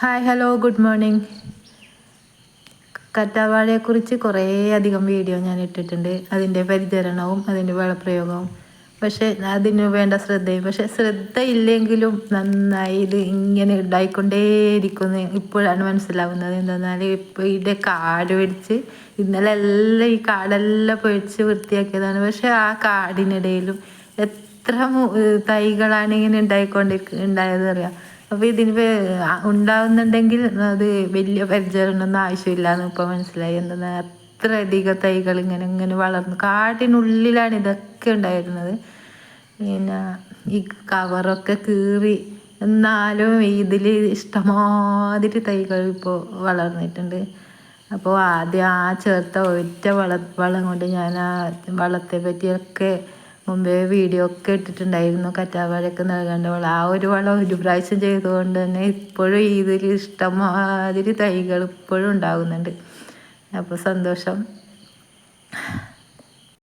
Hi hello good morning കറ്റാവാഴയെക്കുറിച്ച് കുറേ അധികം വീഡിയോ ഞാൻ ഇട്ടിട്ടുണ്ട്. അതിന്റെ പരിചരണവും അതിന്റെ വളപ്രയോഗവും. പക്ഷേ അതിന് വേണ്ട ശ്രദ്ധയും പക്ഷേ ശ്രദ്ധ ഇല്ലെങ്കിലും നന്നായി ഇത് ഇങ്ങനെ ഉണ്ടായിക്കൊണ്ടേയിരിക്കുന്നു. ഇപ്പോഴാണ് മനസ്സിലാവുന്നത് എന്തെന്നാൽ ഇപ്പോൾ ഇതിന്റെ കാട് പിടിച്ച് ഇന്നലെ എല്ലാം ഈ കാടെല്ലാം പൊഴിച്ച് വൃത്തിയാക്കിയതാണ്. പക്ഷേ ആ കാടിനിടയിലും എത്ര തൈകളാണ് ഇങ്ങനെ ഉണ്ടായിക്കൊണ്ടിരിക്കുന്നത് ഉണ്ടായത് അപ്പോൾ ഇതിന് ഉണ്ടാവുന്നുണ്ടെങ്കിൽ അത് വലിയ പരിചരണമൊന്നും ആവശ്യമില്ല എന്ന് ഇപ്പോൾ മനസ്സിലായി. എന്താ അത്ര അധികം തൈകൾ ഇങ്ങനെ ഇങ്ങനെ വളർന്നു കാട്ടിനുള്ളിലാണ് ഇതൊക്കെ ഉണ്ടായിരുന്നത്. പിന്നെ ഈ കവറൊക്കെ കീറി എന്നാലും ഇതിൽ ഇഷ്ടമാതിരി തൈകൾ ഇപ്പോൾ വളർന്നിട്ടുണ്ട്. അപ്പോൾ ആദ്യം ആ ചേർത്ത ഒറ്റ വള വളം കൊണ്ട് ഞാൻ ആ വളത്തെ പറ്റിയൊക്കെ മുമ്പേ വീഡിയോ ഒക്കെ ഇട്ടിട്ടുണ്ടായിരുന്നു. കറ്റാവാഴയൊക്കെ നൽകേണ്ട വളം ആ ഒരു വളം ഒരു പ്രാവശ്യം ചെയ്തുകൊണ്ട് തന്നെ ഇപ്പോഴും ഇതിൽ ഇഷ്ടമാതിരി തൈകൾ ഇപ്പോഴും ഉണ്ടാകുന്നുണ്ട്. അപ്പോൾ സന്തോഷം.